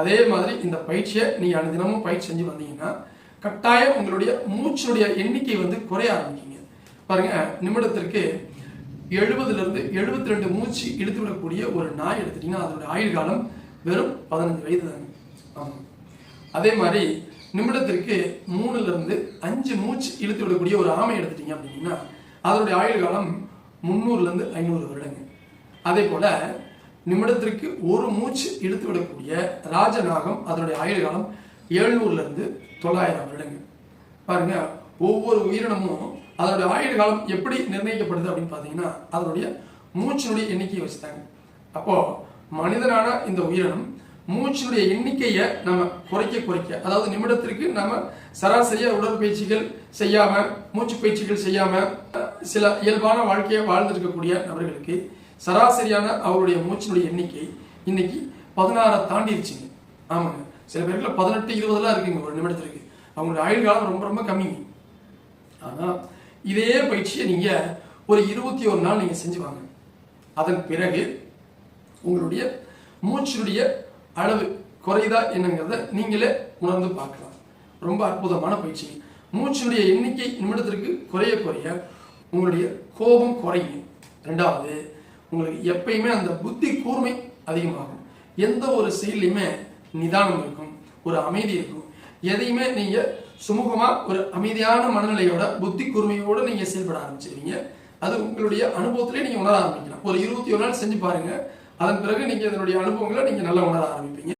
அதே மாதிரி இந்த பயிற்சியை நீங்கள் அனுதினமும் பயிற்சி செஞ்சு வந்தீங்கன்னா கட்டாயம் உங்களுடைய மூச்சினுடைய எண்ணிக்கை வந்து குறைய ஆரம்பிக்குங்க. பாருங்க நிமிடத்திற்கு எழுபதுல இருந்து எழுபத்தி ரெண்டு மூச்சு இழுத்து விடக்கூடிய ஒரு நாய் எடுத்துட்டீங்கன்னா அதனுடைய ஆயுள் காலம் வெறும் பதினஞ்சு வயது தாங்க. ஆமாம் அதே மாதிரி நிமிடத்திற்கு மூணுல இருந்து அஞ்சு மூச்சு இழுத்து விடக்கூடிய ஒரு ஆமை எடுத்துட்டீங்க அப்படின்னா அதனுடைய ஆயுள் காலம் முந்நூறுல இருந்து ஐநூறு வருடங்க. அதே போல நிமிடத்திற்கு ஒரு மூச்சு இழுத்து விடக்கூடிய ராஜநாகம் அதனுடைய ஆயுள் காலம் எழுநூறுலேருந்து தொள்ளாயிரம் வருடங்கள். பாருங்க ஒவ்வொரு உயிரினமும் அதனுடைய ஆயுள் காலம் எப்படி நிர்ணயிக்கப்படுது அப்படின்னு பார்த்தீங்கன்னா அதனுடைய மூச்சினுடைய எண்ணிக்கையை வச்சுட்டாங்க அப்போ மனிதனான இந்த உயிரினம் மூச்சினுடைய எண்ணிக்கையை நம்ம குறைக்க குறைக்க அதாவது நிமிடத்திற்கு நம்ம சராசரியாக உடற்பயிற்சிகள் செய்யாமல் மூச்சு பயிற்சிகள் செய்யாமல் சில இயல்பான வாழ்க்கையை வாழ்ந்திருக்கக்கூடிய நபர்களுக்கு சராசரியான அவருடைய மூச்சினுடைய எண்ணிக்கை இன்னைக்கு பதினாறை தாண்டிடுச்சுங்க ஆமாங்க. சில பேருக்குல பதினெட்டு இருபதுலாம் இருக்குங்க. ஒரு நிமிடத்திற்கு. அவங்களுடைய ஆயுள் காலம் ரொம்ப ரொம்ப கம்மிங்க. ஆனால் இதே பயிற்சியை நீங்க ஒரு இருபத்தி ஒரு நாள் நீங்க செஞ்சு வாங்க. அதன் பிறகு உங்களுடைய மூச்சினுடைய அளவு குறையுதா என்னங்கிறத நீங்களே உணர்ந்து பார்க்கலாம். ரொம்ப அற்புதமான பயிற்சி மூச்சினுடைய எண்ணிக்கை நிமிடத்திற்கு குறைய குறைய உங்களுடைய கோபம் குறையும் ரெண்டாவது உங்களுக்கு எப்பயுமே அந்த புத்தி கூர்மை அதிகமாகும். எந்த ஒரு செயலையுமே நிதானம் இருக்கும் ஒரு அமைதி இருக்கும். எதையுமே நீங்க சுமூகமா ஒரு அமைதியான மனநிலையோட புத்தி கூர்மையோட நீங்க செயல்பட ஆரம்பிச்சிருவீங்க. அது உங்களுடைய அனுபவத்திலே நீங்க உணர ஆரம்பிக்கலாம். ஒரு இருபத்தி ஒரு நாள் செஞ்சு பாருங்க. அதன் பிறகு நீங்க இதனுடைய அனுபவங்களை நீங்க நல்லா உணர ஆரம்பிப்பீங்க.